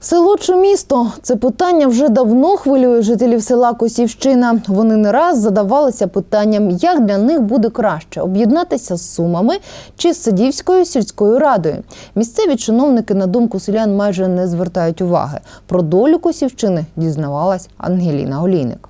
Село чи місто це питання вже давно хвилює жителів села Косівщина. Вони не раз задавалися питанням, як для них буде краще об'єднатися з Сумами чи з Садівською сільською радою. Місцеві чиновники на думку селян майже не звертають уваги. Про долю Косівщини дізнавалась Ангеліна Олійник.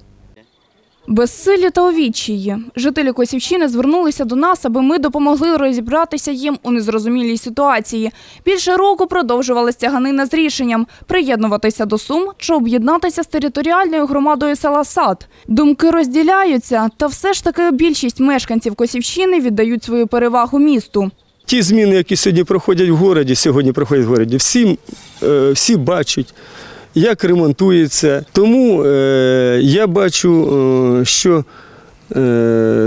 Безсилі та овідчії. Жителі Косівщини звернулися до нас, аби ми допомогли розібратися їм у незрозумілій ситуації. Більше року продовжувалася тяганина з рішенням приєднуватися до Сум чи об'єднатися з територіальною громадою села Сад. Думки розділяються, та все ж таки більшість мешканців Косівщини віддають свою перевагу місту. Ті зміни, які сьогодні проходять в городі, сьогодні проходять в е, всі бачать, як ремонтується. Тому е, я бачу, е, що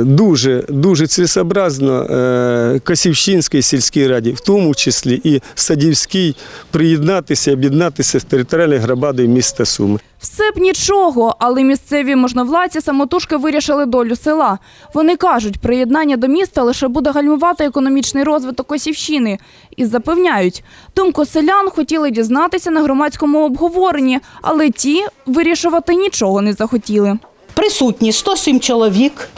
дуже, дуже цілесообразно е, Косівщинській сільській раді, в тому числі і Садівській, приєднатися, об'єднатися з територіальною громадою міста Суми. Все б нічого, але місцеві можновладці самотужки вирішили долю села. Вони кажуть, приєднання до міста лише буде гальмувати економічний розвиток Косівщини. І запевняють, думку селян хотіли дізнатися на громадському обговоренні, але ті вирішувати нічого не захотіли. Присутні 107 чоловік.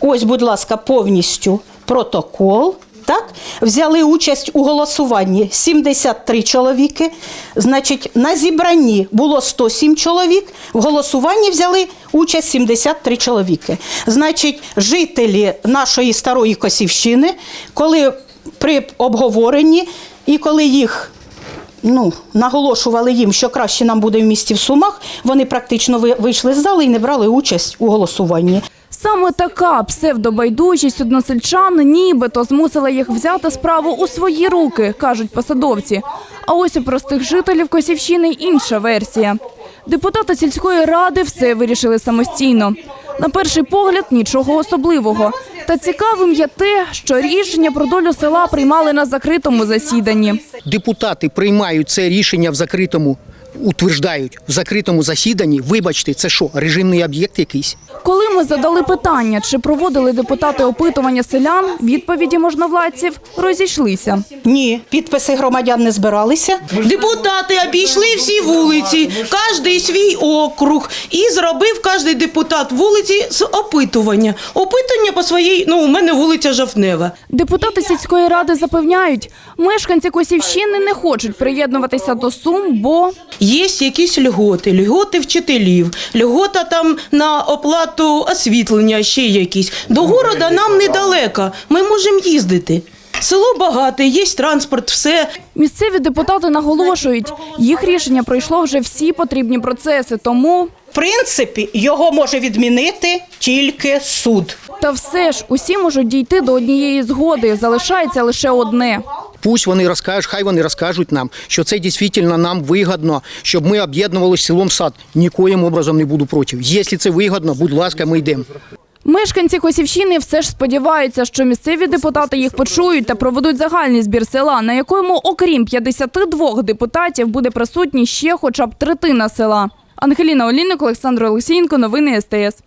Ось, будь ласка, повністю протокол. Так, взяли участь у голосуванні 73 чоловіки. Значить, на зібранні було 107 чоловік. В голосуванні взяли участь 73 чоловіки. Значить, жителі нашої старої Косівщини, коли при обговоренні і коли їх ну, наголошували їм, що краще нам буде в місті в Сумах, вони практично ви- вийшли з зали і не брали участь у голосуванні. Саме така псевдобайдужість односельчан нібито змусила їх взяти справу у свої руки, кажуть посадовці. А ось у простих жителів Косівщини інша версія. Депутати сільської ради все вирішили самостійно. На перший погляд нічого особливого. Та цікавим є те, що рішення про долю села приймали на закритому засіданні. депутати приймають це рішення в закритому, утверждають в закритому засіданні. Вибачте, це що, режимний об'єкт якийсь? Коли ми задали питання, чи проводили депутати опитування селян, відповіді можновладців розійшлися. Ні, підписи громадян не збиралися. Депутати обійшли всі вулиці, кожний свій округ, і зробив кожний депутат вулиці з опитування. Опитання по своїй, ну у мене вулиця Жовтнева. Депутати сільської ради запевняють, мешканці Косівщини не хочуть приєднуватися до Сум, бо Є якісь льготи, льготи вчителів, льгота там на оплату освітлення, ще якісь. До города нам недалеко, ми можемо їздити. Село багате, є транспорт, все. місцеві депутати наголошують, їх рішення пройшло вже всі потрібні процеси. Тому В принципі, його може відмінити тільки суд. та все ж усі можуть дійти до однієї згоди. Залишається лише одне. Пусть вони розкажуть, хай вони розкажуть нам, що це дійсно нам вигідно, щоб ми об'єднувалися селом сад. Нікоїм образом не буду проти. Якщо це вигідно, будь ласка, ми йдемо. Мешканці Косівщини все ж сподіваються, що місцеві депутати їх почують та проведуть загальний збір села, на якому, окрім 52 депутатів, буде присутні ще хоча б третина села. Ангеліна Олійник, Олександр Олексієнко, новини СТС.